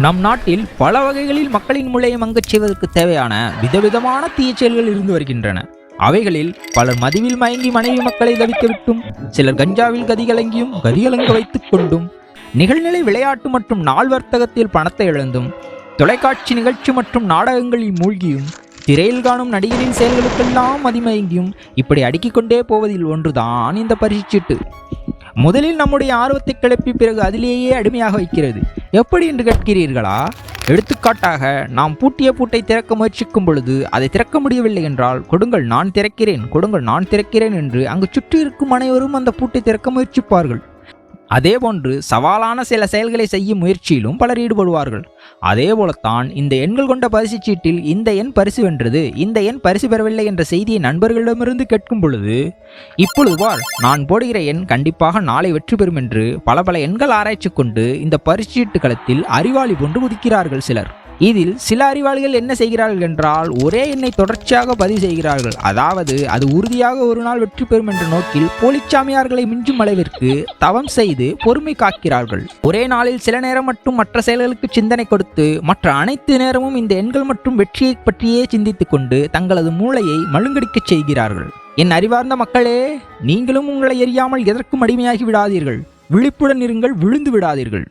நம் நாட்டில் பல வகைகளில் மக்களின் மூளையை மங்கச் செய்வதற்கு தேவையான விதவிதமான தீய செயல்கள் இருந்து வருகின்றன. அவைகளில் பலர் மதிவில் மயங்கி மனைவி மக்களை தவிக்க விட்டும் சிலர் கஞ்சாவில் கதிகலங்கியும் கதிகலங்க வைத்துக் கொண்டும் நிகழ்நிலை விளையாட்டு மற்றும் நாள் வர்த்தகத்தில் பணத்தை இழந்தும் தொலைக்காட்சி நிகழ்ச்சி மற்றும் நாடகங்களில் மூழ்கியும் திரையில் காணும் நடிகரின் செயல்களுக்கெல்லாம் மதிமயங்கியும் இப்படி அடுக்கிக் கொண்டே போவதில் ஒன்றுதான் இந்த பரிசுச்சீட்டு முதலில் நம்முடைய ஆர்வத்தை கிளப்பி பிறகு அதிலேயே அடிமையாக வைக்கிறது. எப்படி என்று கேட்கிறீர்களா? எடுத்துக்காட்டாக நாம் பூட்டிய பூட்டை திறக்க முயற்சிக்கும் பொழுது அதை திறக்க முடியவில்லை என்றால் கொடுங்கள் நான் திறக்கிறேன் கொடுங்கள் நான் திறக்கிறேன் என்று அங்கு சுற்றி இருக்கும் அனைவரும் அந்த பூட்டை திறக்க முயற்சிப்பார்கள். அதேபோன்று சவாலான சில செயல்களை செய்யும் முயற்சியிலும் பலர் ஈடுபடுவார்கள். அதே போலத்தான் இந்த எண்கள் கொண்ட பரிசு சீட்டில் இந்த எண் பரிசு வென்றது இந்த எண் பரிசு பெறவில்லை என்ற செய்தியை நண்பர்களிடமிருந்து கேட்கும் பொழுது இப்பொழுது பார் நான் போடுகிற எண் கண்டிப்பாக நாளை வெற்றி பெறும் என்று பல பல எண்கள் ஆராய்ச்சி கொண்டு இந்த பரிசீட்டு களத்தில் அறிவாளி போன்று குதிக்கிறார்கள் சிலர். இதில் சில அறிவாளிகள் என்ன செய்கிறார்கள் என்றால் ஒரே எண்ணை தொடர்ச்சியாக பதிவு செய்கிறார்கள். அதாவது அது உறுதியாக ஒரு நாள் வெற்றி பெறும் என்ற நோக்கில் போலிச்சாமியார்களை மிஞ்சும் அளவிற்கு தவம் செய்து பொறுமை காக்கிறார்கள். ஒரே நாளில் சில நேரம் மட்டும் மற்ற செயல்களுக்கு சிந்தனை கொடுத்து மற்ற அனைத்து நேரமும் இந்த எண்கள் மற்றும் வெற்றியை பற்றியே சிந்தித்துக் கொண்டு தங்களது மூளையை மழுங்கடிக்கச் செய்கிறார்கள். என் அறிவார்ந்த மக்களே நீங்களும் உங்களை எரியாமல் எதற்கும் அடிமையாகி விடாதீர்கள். விழிப்புடன் இருங்கள் விழுந்து விடாதீர்கள்.